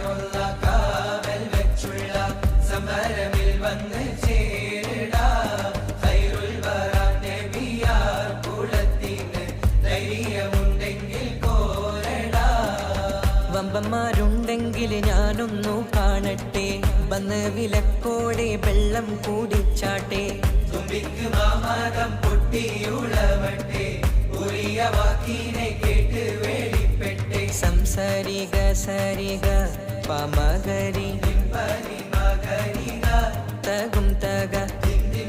നബിയുള്ള കാവൽ വെച്ചുള്ള സമരമിൽ വന്ന് ചേരിടാ. ഖൈറുൽ വറ നബിയാർ കുലത്തിന് ധൈര്യമുണ്ടെങ്കിൽ കോരടാ വമ്പന്മാരുണ്ടെങ്കിൽ ഞാനൊന്നു കാണട്ടെ. വന്ന് വിലക്കോടെ വെള്ളം കൂടിച്ചാട്ടെ. തുമ്പിക്ക് പൊട്ടിയുളവട്ടെ. ഉറിയ വാക്കിനെ കേട്ട് വെളിപ്പെട്ടെ സംസരിക സരിക പമകരി. തകും തക. ദിം ദിം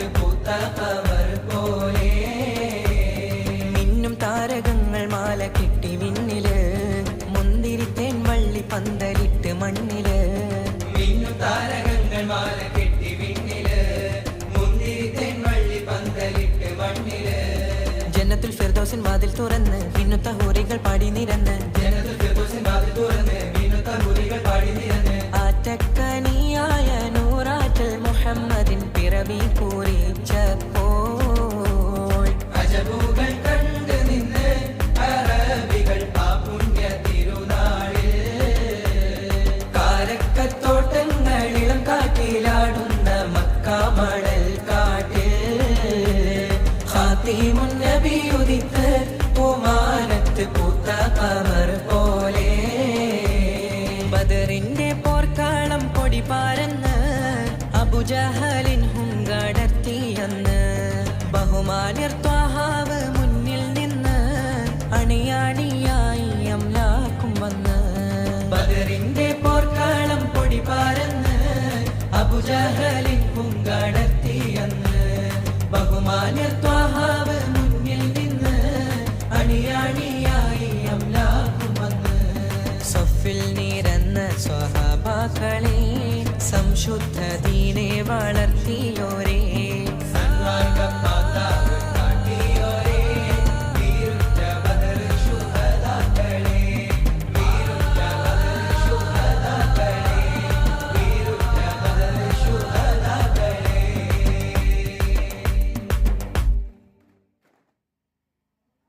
പൂമാലത്ത് പൂത്ത മിന്നും താരകങ്ങൾ മാല കെട്ടി മിന്നിൽ. മുന്തിരിത്തേൻ വള്ളി പന്തലിട്ട് മണ്ണിൽ. മിന്നും താരകങ്ങൾ മാല കെട്ടി മിന്നിൽ. മുന്തിരിത്തേൻ വള്ളി പന്തലിട്ട് മണ്ണിൽ. ജന്നത്തുൽ ഫിർദോസിൻ വാതിൽ തുറന്ന് മിന്നുത്ത ഹൂറികൾ പാടി നിരന്ന്. ജനത്തിൽ ഫിർദോസിൻ വാതിൽ തുറന്ന് മിന്നുത്ത മുറികൾ പാടി നിരന്ന്. ആറ്റക്കനിയായ നൂറാറ്റൽ മുഹമ്മദിൻ പിറവി കുറിച്ചപ്പോൾ മക്കാമണൽ കാട്ടിൽ. ഹാത്തിമുൻ നബി ഉദിത്ത് പൂമാനത്ത് പൂത്ത കമർ പോലെ. ബദറിന്റെ പോർക്കാളം പൊടി പാരന്ന് അബുജഹലിൻ ഹുങ്കടത്തിയെന്ന് ബഹുമാനിർ ത്വാഹാവ് മുന്നിൽ നിന്ന് അണിയാണിയായി വിശപ്പിൽ നിരന്ന സ്വഹബാക്കളെ സംശുദ്ധ ദീനെ വളർത്തിയോരേ.